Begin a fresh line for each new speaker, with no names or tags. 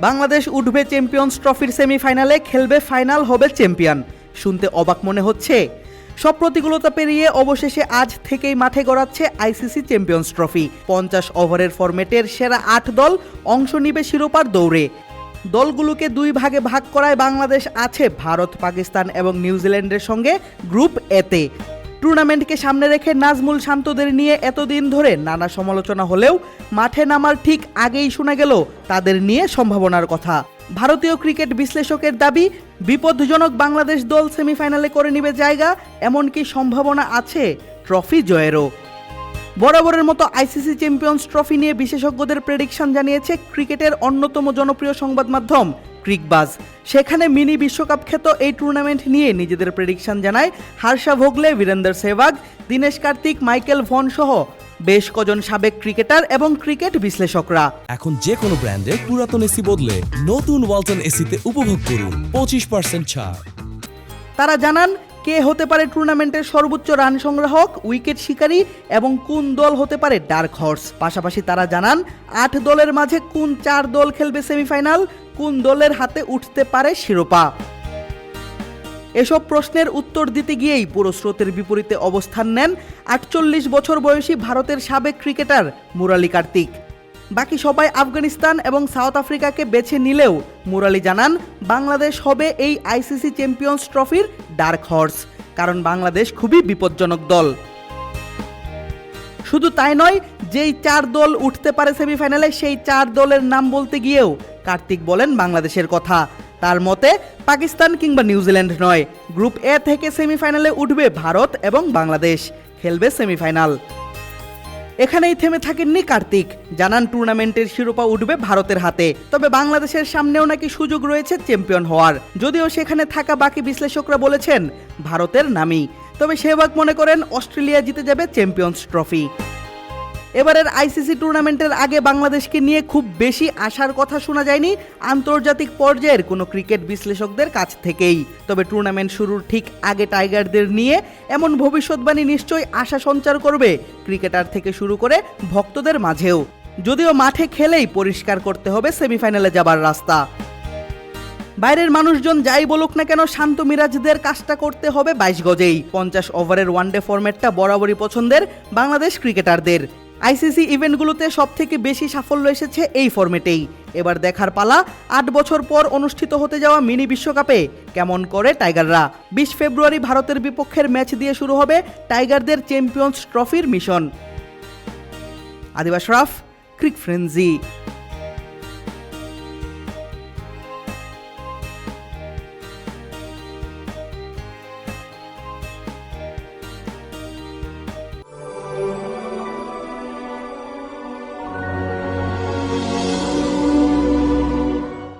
বাংলাদেশ উঠবে চ্যাম্পিয়ন্স ট্রফির সেমিফাইনালে খেলবে ফাইনাল হবে চ্যাম্পিয়ন শুনতে অবাক মনে হচ্ছে। সব প্রতিকূলতা পেরিয়ে অবশেষে আজ থেকেই মাঠে গড়াচ্ছে আইসিসি চ্যাম্পিয়ন্স ট্রফি পঞ্চাশ ওভারের ফরম্যাটের সেরা আট দল অংশ নিবে শিরোপার দৌড়ে। দলগুলোকে দুই ভাগে ভাগ করায় বাংলাদেশ আছে ভারত, পাকিস্তান এবং নিউজিল্যান্ডের সঙ্গে গ্রুপ এতে টুর্নামেন্টকে সামনে রেখে নাজমুল শান্তদের নিয়ে এতদিন ধরে নানা সমালোচনা হলেও মাঠে নামার ঠিক আগেই শোনা গেল তাদের নিয়ে সম্ভাবনার কথা। ভারতীয় ক্রিকেট বিশ্লেষকের দাবি, বিপদজনক বাংলাদেশ দল সেমিফাইনালে করে নিবে জায়গা, এমনকি সম্ভাবনা আছে ট্রফি জয়েরও। বরাবরের মতো আইসিসি চ্যাম্পিয়ন্স ট্রফি নিয়ে বিশেষজ্ঞদের প্রেডিকশন জানিয়েছে ক্রিকেটের অন্যতম জনপ্রিয় সংবাদ মাধ্যম ক্রিকবাজ। সেখানে মিনি বিশ্বকাপ খ্যাত এই টুর্নামেন্ট নিয়ে নিজেদের প্রেডিকশন জানায় হার্ষা ভোগলে বীরেন্দর সেহবাগ দীনেশ কার্তিক মাইকেল ভন সহ বেশ কজন সাবেক ক্রিকেটার এবং ক্রিকেট বিশ্লেষকরা।
এখন যে কোনো ব্র্যান্ডের পুরাতন এসি বদলে নতুন ওয়ালটন এসিতে উপভোগ করুন পঁচিশ পার্সেন্ট ছাড়।
তারা জানান কে হতে পারে টুর্নামেন্টের সর্বোচ্চ রান সংগ্রাহক, উইকেট শিকারী এবং কোন দল হতে পারে ডার্ক হর্স? পাশাপাশি তারা জানান, আট দলের মাঝে কোন চার দল খেলবে সেমিফাইনাল, কোন দলের হাতে উঠতে পারে শিরোপা? এসব প্রশ্নের উত্তর দিতে গিয়েই পুরো স্রোতের বিপরীতে অবস্থান নেন আটচল্লিশ বছর বয়সী ভারতের সাবেক ক্রিকেটার মুরালি কার্তিক। বাকি সবাই আফগানিস্তান এবং সাউথ আফ্রিকাকে বেছে নিলেও মুরালি জানান, বাংলাদেশ হবে এই আইসিসি চ্যাম্পিয়ন্স ট্রফির ডার্ক হর্স, কারণ বাংলাদেশ খুবই বিপজ্জনক দল। শুধু তাই নয়, যেই চার দল উঠতে পারে সেমিফাইনালে, সেই চার দলের নাম বলতে গিয়েও কার্তিক বলেন বাংলাদেশের কথা। তার মতে, পাকিস্তান কিংবা নিউজিল্যান্ড নয়, গ্রুপ এ থেকে সেমিফাইনালে উঠবে ভারত এবং বাংলাদেশ, খেলবে সেমিফাইনাল। এখানেই থেমে থাকেননি কার্তিক। জানান টুর্নামেন্টের শিরোপা উঠবে ভারতের হাতে। তবে বাংলাদেশের সামনেও নাকি সুযোগ রয়েছে চ্যাম্পিয়ন হওয়ার। যদিও সেখানে থাকা বাকি বিশ্লেষকরা বলেছেন, ভারতের নামই। তবে সেহবাগ মনে করেন, অস্ট্রেলিয়া জিতে যাবে চ্যাম্পিয়ন্স ট্রফি। এবারের আইসিসি টুর্নামেন্টের আগে বাংলাদেশকে নিয়ে খুব বেশি আশার কথা শোনা যায়নি আন্তর্জাতিক পর্যায়ের কোনো ক্রিকেট বিশ্লেষকদের কাছ থেকেই। তবে টুর্নামেন্ট শুরুর ঠিক আগে টাইগারদের নিয়ে এমন ভবিষ্যৎবাণী নিশ্চয়ই আশা সঞ্চার করবে ক্রিকেটার থেকে শুরু করে ভক্তদের মাঝেও। যদিও মাঠে খেলেই পরিষ্কার করতে হবে সেমিফাইনালে যাবার রাস্তা। বাইরের মানুষজন যাই বলুক না কেন শান্ত মিরাজদের কাজটা করতে হবে বাইশ গজেই। পঞ্চাশ ওভারের ওয়ানডে ফরম্যাটটা বরাবরই পছন্দের বাংলাদেশ ক্রিকেটারদের। আইসিসি ইভেন্টগুলোতে সব থেকে বেশি সাফল্য এসেছে এই ফর্মেটেই এবার দেখার পালা, আট বছর পর অনুষ্ঠিত হতে যাওয়া মিনি বিশ্বকাপে। কেমন করে টাইগাররা? বিশ ফেব্রুয়ারি ভারতের বিপক্ষের ম্যাচ দিয়ে শুরু হবে টাইগারদের চ্যাম্পিয়ন্স ট্রফির মিশন। আদিবাস রাফ, ক্রিক ফ্রেন্সি।